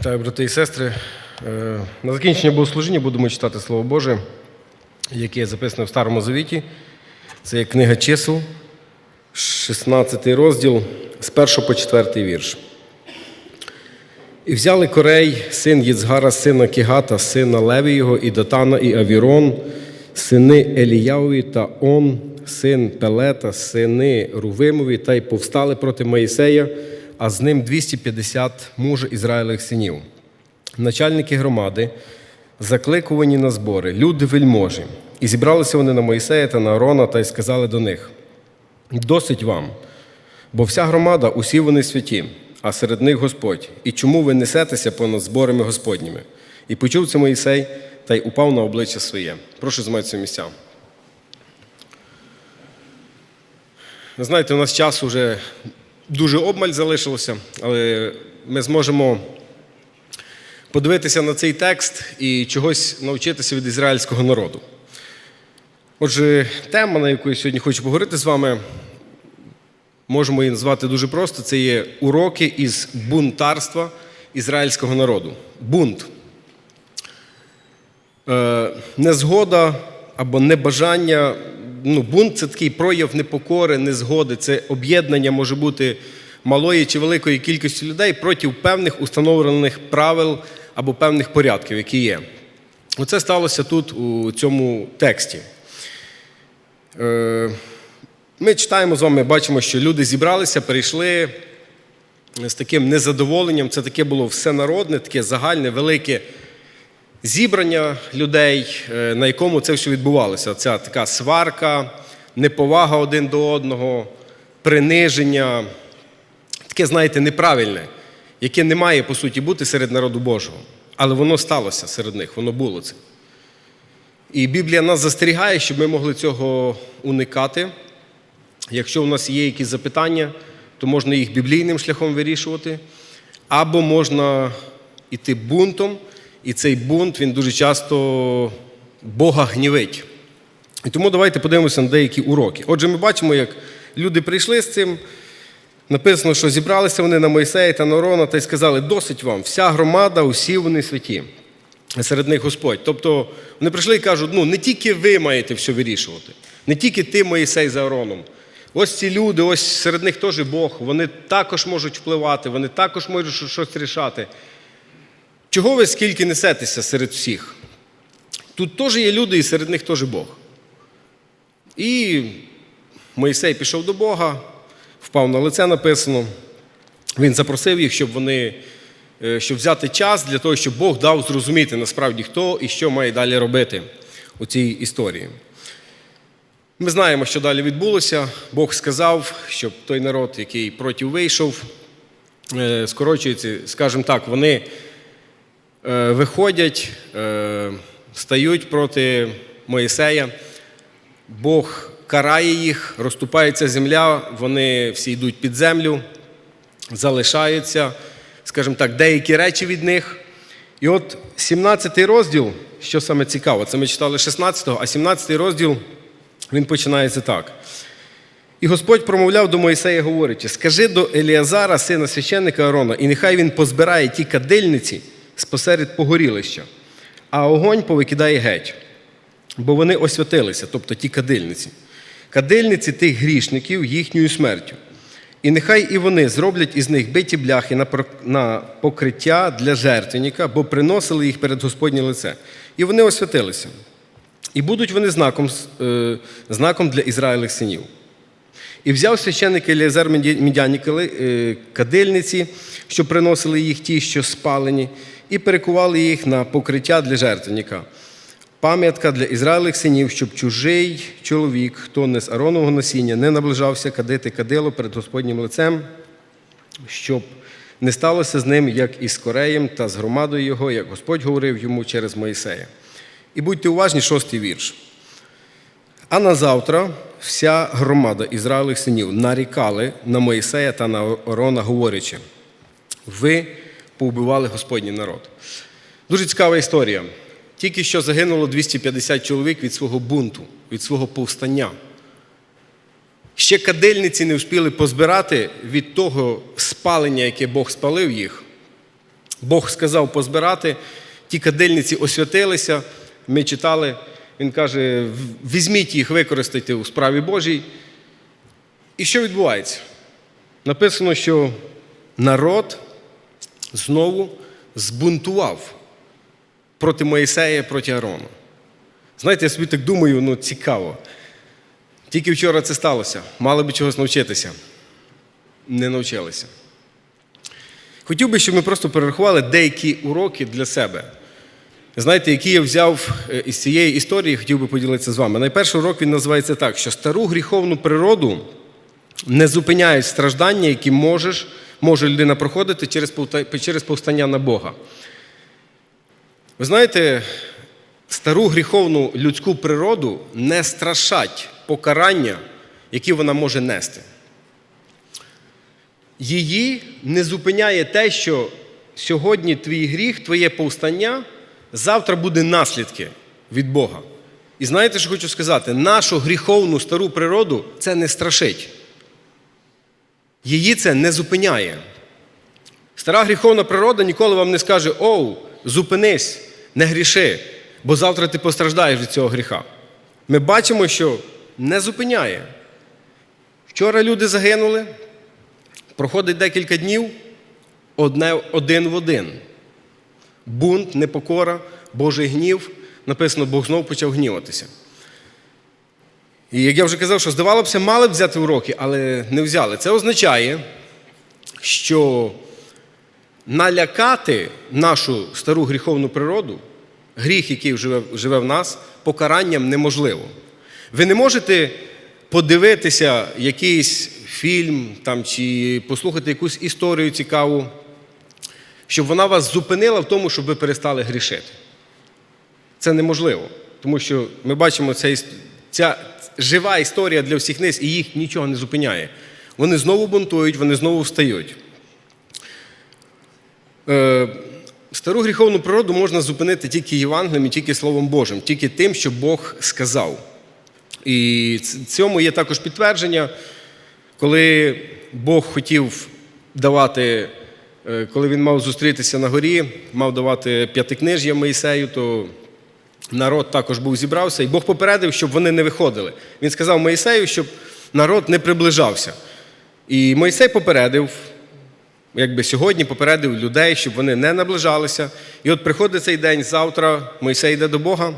Вітаю, брати і сестри. Е, На закінчення богослужіння будемо читати Слово Боже, яке записане в Старому Завіті. Це є книга чисел, 16 розділ з 1 по 4 вірш. І взяли Корей, син Єцгара, сина Кігата, сина Левієго, і Датана, і Авірон, сини Еліявові та Он, син Пелета, сини Рувимові, та й повстали проти Моїсея, а з ним 250 мужа Ізраїлевих синів. Начальники громади, закликувані на збори, люди вельможі. І зібралися вони на Моїсея та на Арона, та й сказали до них: Досить вам, бо вся громада, усі вони святі, а серед них Господь. І чому ви несетеся понад зборами Господніми? І почув це Моїсей та й упав на обличчя своє. Прошу займатися місця. Ви знаєте, у нас часу вже дуже обмаль залишилося, але ми зможемо подивитися на цей текст і чогось навчитися від ізраїльського народу. Отже, тема, на яку я сьогодні хочу поговорити з вами, можемо її назвати дуже просто: це є уроки із бунтарства ізраїльського народу. Бунт. Е, Незгода або небажання. Ну, бунт це такий прояв непокори, незгоди. Це об'єднання може бути малої чи великої кількості людей проти певних установлених правил або певних порядків, які є. Оце сталося тут у цьому тексті. Е, Ми читаємо з вами, бачимо, що люди зібралися, перейшли з таким незадоволенням. Це таке було всенародне, таке загальне, велике зібрання людей, е, на якому це все відбувалося. Ця така сварка, неповага один до одного, приниження, таке, знаєте, неправильне, яке не має, по суті, бути серед народу Божого. Але воно сталося серед них, воно було це. І Біблія нас застерігає, щоб ми могли цього уникати. Якщо у нас є якісь запитання, то можна їх біблійним шляхом вирішувати, або можна йти бунтом, і цей бунт він дуже часто Бога гнівить. І тому давайте подивимося на деякі уроки. Отже, ми бачимо, як люди прийшли з цим. Написано, що зібралися вони на Мойсея та Нарона та й сказали: досить вам, вся громада, усі вони святі. Серед них Господь. Тобто вони прийшли і кажуть, ну не тільки ви маєте все вирішувати, не тільки ти, Моїсей, за Ароном. Ось ці люди, ось серед них теж Бог, вони також можуть впливати, вони також можуть щось рішати. Чого ви скільки несетеся серед всіх? Тут теж є люди, і серед них теж Бог. І Моїсей пішов до Бога, впав на лице написано. Він запросив їх, щоб вони е, щоб взяти час для того, щоб Бог дав зрозуміти насправді, хто і що має далі робити у цій історії. Ми знаємо, що далі відбулося. Бог сказав, щоб той народ, який проти вийшов, е, скорочується, скажімо так, вони виходять, стають проти Моїсея. Бог карає їх, розступається земля, вони всі йдуть під землю, залишаються, скажімо так, деякі речі від них. І от 17 розділ, що саме цікаво, це ми читали 16-го, а 17 розділ він починається так. І Господь промовляв до Моїсея, говорячи: скажи до Еліазара, сина священника Арона, і нехай він позбирає ті кадильниці спосеред погорілища, а огонь повикидає геть, бо вони освятилися, тобто ті кадильниці. Кадильниці тих грішників їхньою смертю. І нехай і вони зроблять із них биті бляхи на покриття для жертвенника, бо приносили їх перед Господнє лице. І вони освятилися. І будуть вони знаком е, знаком для Ізраїлих синів. І взяв священник Еліазар Мідяні е, кадильниці, що приносили їх ті, що спалені, і перекували їх на покриття для жертвенника. Пам'ятка для Ізраїлих синів, щоб чужий чоловік, хто не з Аронового насіння, не наближався кадити кадило перед Господнім лицем, щоб не сталося з ним, як і з Кореєм та з громадою його, як Господь говорив йому через Моїсея. І будьте уважні, шостий вірш. А на завтра вся громада Ізраїлих синів нарікали на Моїсея та на Арона, говорячи: ви поубивали Господній народ. Дуже цікава історія. Тільки що загинуло 250 чоловік від свого бунту, від свого повстання. Ще кадильниці не встигли позбирати від того спалення, яке Бог спалив їх. Бог сказав позбирати, ті кадильниці освятилися. Ми читали, він каже: візьміть їх, використайте у справі Божій. І що відбувається? Написано, що народ знову збунтував проти Моїсея, проти Аарона. Знаєте, я собі так думаю, ну цікаво. Тільки вчора це сталося. Мали би чогось навчитися. Не навчилися. Хотів би, щоб ми просто перерахували деякі уроки для себе. Знаєте, які я взяв е, із цієї історії, хотів би поділитися з вами. Найперший урок він називається так, що стару гріховну природу не зупиняють страждання, які можеш, може людина проходити через, повстання на Бога. Ви знаєте, стару гріховну людську природу не страшать покарання, які вона може нести. Її не зупиняє те, що сьогодні твій гріх, твоє повстання, завтра буде наслідки від Бога. І знаєте, що хочу сказати? Нашу гріховну стару природу це не страшить. Її це не зупиняє. Стара гріховна природа ніколи вам не скаже: Оу, зупинись, не гріши, бо завтра ти постраждаєш від цього гріха. Ми бачимо, що не зупиняє. Вчора люди загинули, проходить декілька днів, одне, один в один. Бунт, непокора, Божий гнів. Написано, Бог знов почав гніватися. І як я вже казав, що здавалося б, мали б взяти уроки, але не взяли. Це означає, що налякати нашу стару гріховну природу, гріх, який живе, живе в нас, покаранням неможливо. Ви не можете подивитися якийсь фільм там, чи послухати якусь історію цікаву, щоб вона вас зупинила в тому, щоб ви перестали грішити. Це неможливо, тому що ми бачимо, іс- ця жива історія для всіх низ, і їх нічого не зупиняє. Вони знову бунтують, вони знову встають. Е, Стару гріховну природу можна зупинити тільки Євангелієм і тільки Словом Божим, тільки тим, що Бог сказав. І цьому є також підтвердження, коли Бог хотів давати, е, коли він мав зустрітися на горі, мав давати п'ятикнижжя Моїсею, то народ також був зібрався, і Бог попередив, щоб вони не виходили. Він сказав Моїсею, щоб народ не приближався. І Моїсей попередив, якби сьогодні попередив людей, щоб вони не наближалися. І от приходить цей день, завтра Моїсей йде до Бога,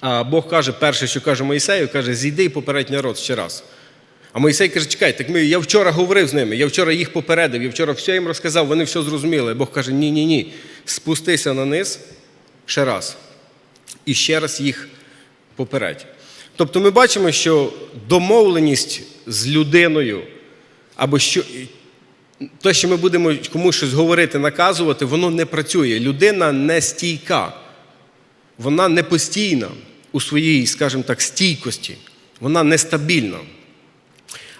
а Бог каже, перше, що каже Моїсею, каже, зійди і попередь народ ще раз. А Моїсей каже, чекай, так ми, я вчора говорив з ними, я вчора їх попередив, я вчора все їм розказав, вони все зрозуміли. Бог каже, ні, ні, ні, спустися на низ ще раз. І ще раз їх попередь. Тобто ми бачимо, що домовленість з людиною, або що, те, що ми будемо комусь щось говорити, наказувати, воно не працює. Людина не стійка, вона не постійна у своїй, скажімо так, стійкості, вона нестабільна.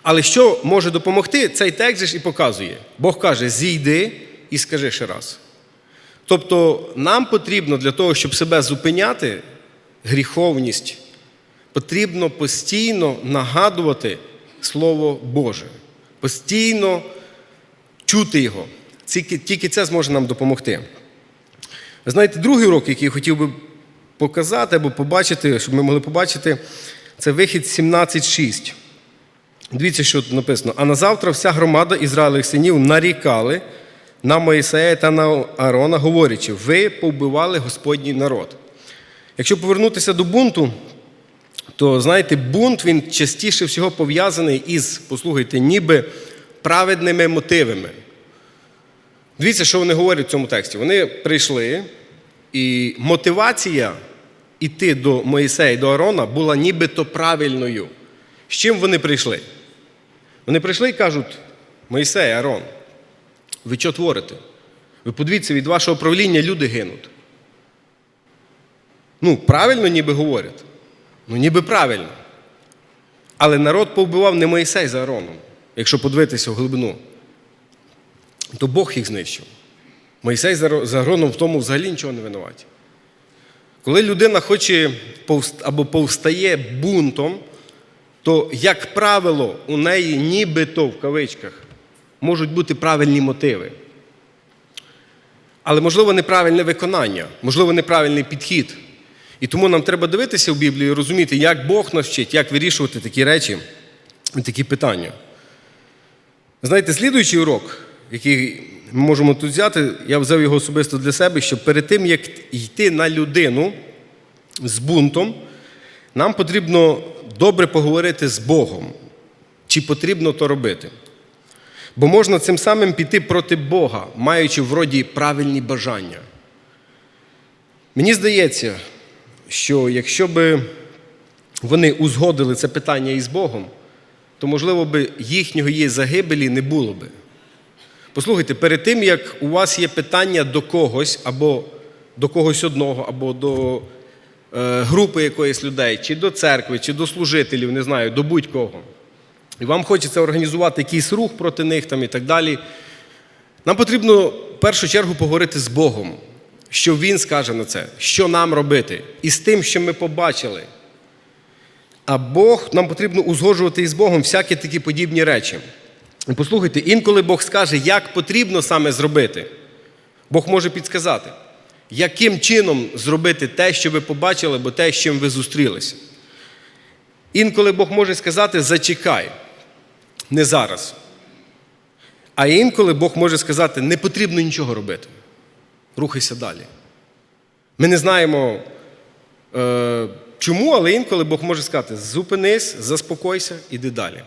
Але що може допомогти, цей текст ж і показує. Бог каже: зійди і скажи ще раз. Тобто нам потрібно для того, щоб себе зупиняти, гріховність, потрібно постійно нагадувати Слово Боже, постійно чути Його. Тільки, це зможе нам допомогти. Знаєте, другий урок, який я хотів би показати або побачити, щоб ми могли побачити, це вихід 17.6. Дивіться, що тут написано. А на завтра вся громада Ізраїлевих синів нарікали на Моїсея та на Аарона, говорячи, ви повбивали Господній народ. Якщо повернутися до бунту, то знаєте, бунт він частіше всього пов'язаний із, послухайте, ніби праведними мотивами. Дивіться, що вони говорять в цьому тексті. Вони прийшли, і мотивація йти до Моїсея і до Аарона була нібито правильною. З чим вони прийшли? Вони прийшли і кажуть: Моїсей, Аарон, ви що творите? Ви подивіться, від вашого правління люди гинуть. Ну, правильно ніби говорять. Ну, ніби правильно. Але народ повбивав не Моїсей за Аароном, якщо подивитися в глибину. То Бог їх знищив. Моїсей за Ро- за Аароном в тому взагалі нічого не винуваті. Коли людина хоче або повстає бунтом, то, як правило, у неї нібито в кавичках можуть бути правильні мотиви. Але, можливо, неправильне виконання, можливо, неправильний підхід. І тому нам треба дивитися в Біблію і розуміти, як Бог нас вчить, як вирішувати такі речі і такі питання. Знаєте, слідуючий урок, який ми можемо тут взяти, я взяв його особисто для себе, що перед тим, як йти на людину з бунтом, нам потрібно добре поговорити з Богом, чи потрібно то робити. Бо можна цим самим піти проти Бога, маючи вроді правильні бажання. Мені здається, що якщо би вони узгодили це питання із Богом, то, можливо, би їхнього її загибелі не було би. Послухайте, перед тим, як у вас є питання до когось, або до когось одного, або до е, групи якоїсь людей, чи до церкви, чи до служителів, не знаю, до будь-кого, і вам хочеться організувати якийсь рух проти них там, і так далі, нам потрібно в першу чергу поговорити з Богом, що Він скаже на це, що нам робити, і з тим, що ми побачили. А Бог нам потрібно узгоджувати із Богом всякі такі подібні речі. І послухайте, інколи Бог скаже, як потрібно саме зробити. Бог може підсказати, яким чином зробити те, що ви побачили, або те, з чим ви зустрілися. Інколи Бог може сказати, зачекай, не зараз. А інколи Бог може сказати, не потрібно нічого робити. Рухайся далі. Ми не знаємо, е, чому, але інколи Бог може сказати: зупинись, заспокойся, іди далі.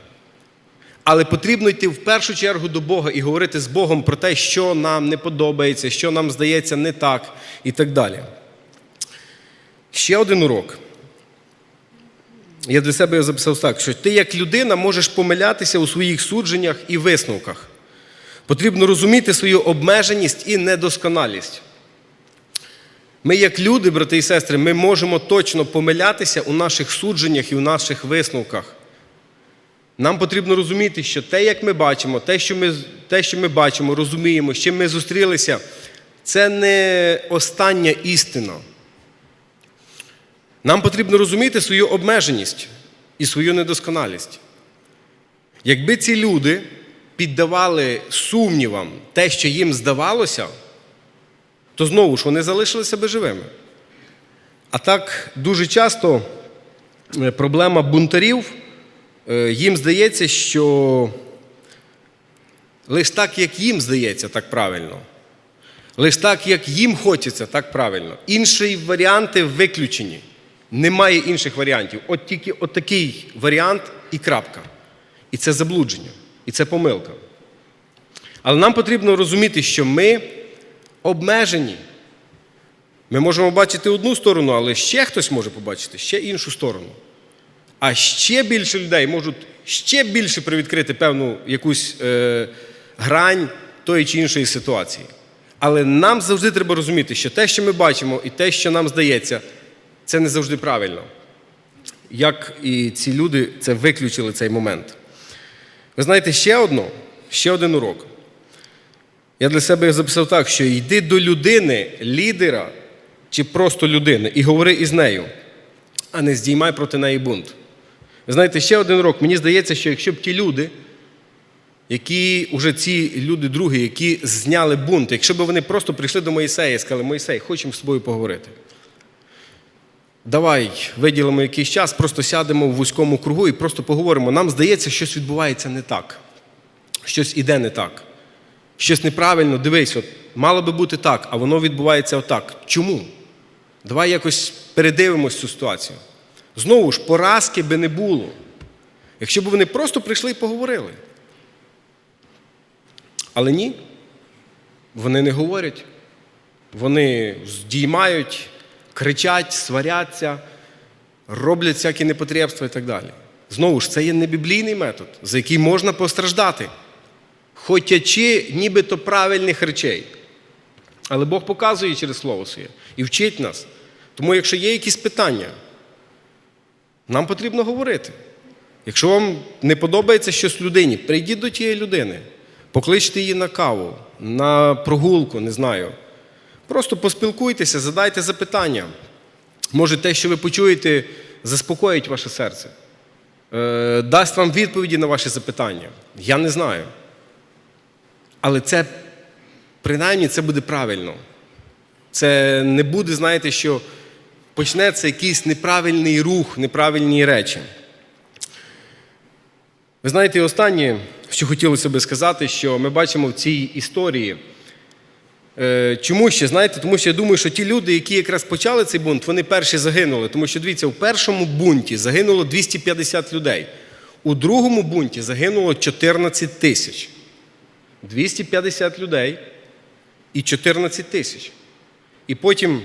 Але потрібно йти в першу чергу до Бога і говорити з Богом про те, що нам не подобається, що нам здається не так, і так далі. Ще один урок. Я для себе записав так, що ти як людина можеш помилятися у своїх судженнях і висновках. Потрібно розуміти свою обмеженість і недосконалість. Ми, як люди, брати і сестри, ми можемо точно помилятися у наших судженнях і у наших висновках. Нам потрібно розуміти, що те, як ми бачимо, те, що ми, те, що ми бачимо, розуміємо, з чим ми зустрілися, це не остання істина. Нам потрібно розуміти свою обмеженість і свою недосконалість. Якби ці люди піддавали сумнівам те, що їм здавалося, то знову ж вони залишилися би живими. А так дуже часто е, проблема бунтарів, е, їм здається, що лише так, як їм здається, так правильно. Лише так, як їм хочеться, так правильно. Інші варіанти виключені. Немає інших варіантів. От тільки от такий варіант і крапка. І це заблудження, і це помилка. Але нам потрібно розуміти, що ми обмежені. Ми можемо бачити одну сторону, але ще хтось може побачити ще іншу сторону. А ще більше людей можуть ще більше привідкрити певну якусь е, грань тої чи іншої ситуації. Але нам завжди треба розуміти, що те, що ми бачимо, і те, що нам здається, це не завжди правильно. Як і ці люди це виключили цей момент. Ви знаєте, ще одно, ще один урок. Я для себе записав так, що йди до людини, лідера чи просто людини, і говори із нею, а не здіймай проти неї бунт. Ви знаєте, ще один урок. Мені здається, що якщо б ті люди, які вже ці люди другі, які зняли бунт, якщо б вони просто прийшли до Моїсея і сказали, Моїсей, хочемо з тобою поговорити. Давай виділимо якийсь час, просто сядемо в вузькому кругу і просто поговоримо. Нам здається, щось відбувається не так, щось іде не так, щось неправильно. Дивись, от мало би бути так, а воно відбувається отак. Чому? Давай якось передивимось цю ситуацію. Знову ж, поразки би не було, якщо б вони просто прийшли і поговорили. Але ні, вони не говорять, вони здіймають, кричать, сваряться, роблять всякі непотребства і так далі. Знову ж, це є не біблійний метод, за який можна постраждати, хотячи нібито правильних речей. Але Бог показує через Слово своє і вчить нас. Тому, якщо є якісь питання, нам потрібно говорити. Якщо вам не подобається щось людині, прийдіть до тієї людини, покличте її на каву, на прогулку, не знаю. Просто поспілкуйтеся, задайте запитання. Може, те, що ви почуєте, заспокоїть ваше серце, е, дасть вам відповіді на ваші запитання. Я не знаю. Але це принаймні це буде правильно. Це не буде, знаєте, що почнеться якийсь неправильний рух, неправильні речі. Ви знаєте, останнє, що хотілося би сказати, що ми бачимо в цій історії. Е, Чому ще? Знаєте, тому що я думаю, що ті люди, які якраз почали цей бунт, вони перші загинули. Тому що дивіться, у першому бунті загинуло 250 людей, у другому бунті загинуло 14 тисяч. 250 людей і 14 тисяч. І потім,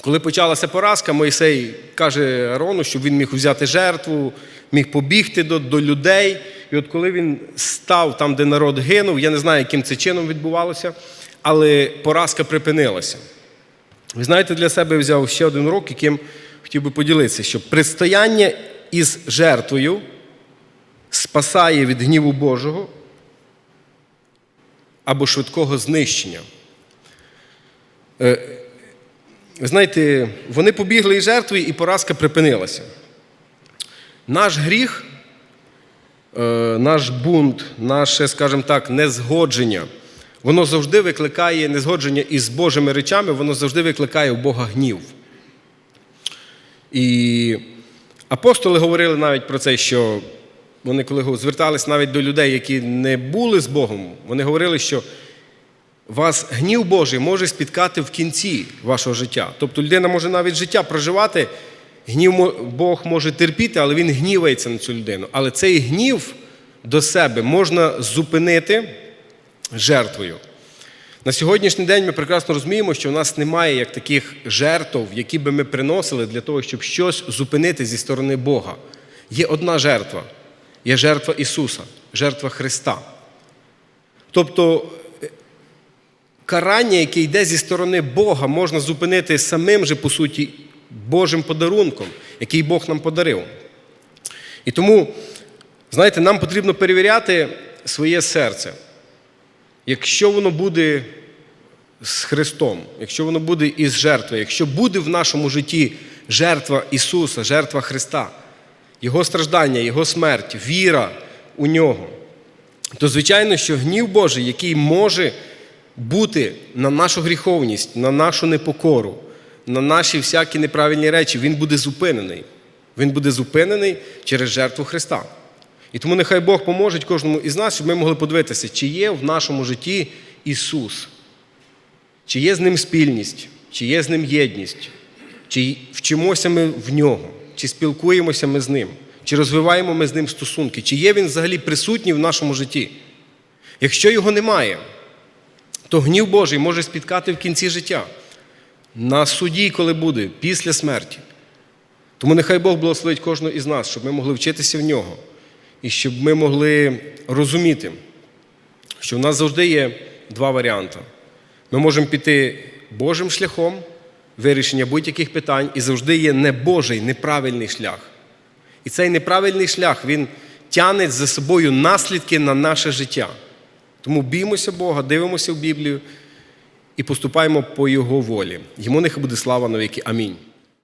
коли почалася поразка, Мойсей каже Арону, щоб він міг взяти жертву, міг побігти до, до людей. І от коли він став там, де народ гинув, я не знаю, яким це чином відбувалося, але поразка припинилася. Ви знаєте, для себе взяв ще один урок, яким хотів би поділитися, що предстояння із жертвою спасає від гніву Божого або швидкого знищення. Е, Ви знаєте, вони побігли із жертвою, і поразка припинилася. Наш гріх, е, наш бунт, наше, скажімо так, незгодження, воно завжди викликає незгодження із Божими речами, воно завжди викликає у Бога гнів. І апостоли говорили навіть про це, що вони, коли звертались навіть до людей, які не були з Богом, вони говорили, що вас гнів Божий може спіткати в кінці вашого життя. Тобто людина може навіть життя проживати, гнів Бог може терпіти, але він гнівається на цю людину. Але цей гнів до себе можна зупинити жертвою. На сьогоднішній день ми прекрасно розуміємо, що у нас немає як таких жертв, які би ми приносили для того, щоб щось зупинити зі сторони Бога. Є одна жертва є жертва Ісуса, жертва Христа. Тобто е, карання, яке йде зі сторони Бога, можна зупинити самим же, по суті, Божим подарунком, який Бог нам подарив. І тому, знаєте, нам потрібно перевіряти своє серце. Якщо воно буде з Христом, якщо воно буде із жертвою, якщо буде в нашому житті жертва Ісуса, жертва Христа, Його страждання, Його смерть, віра у нього, то звичайно, що гнів Божий, який може бути на нашу гріховність, на нашу непокору, на наші всякі неправильні речі, він буде зупинений. Він буде зупинений через жертву Христа. І тому нехай Бог поможе кожному із нас, щоб ми могли подивитися, чи є в нашому житті Ісус, чи є з ним спільність, чи є з ним єдність, чи вчимося ми в нього, чи спілкуємося ми з ним, чи розвиваємо ми з ним стосунки, чи є він взагалі присутній в нашому житті. Якщо його немає, то гнів Божий може спіткати в кінці життя, на суді, коли буде, після смерті. Тому нехай Бог благословить кожного із нас, щоб ми могли вчитися в нього. І щоб ми могли розуміти, що в нас завжди є два варіанти. Ми можемо піти Божим шляхом вирішення будь-яких питань, і завжди є не Божий, неправильний шлях. І цей неправильний шлях він тягне за собою наслідки на наше життя. Тому біймося Бога, дивимося в Біблію і поступаємо по Його волі. Йому нехай буде слава навіки. Амінь.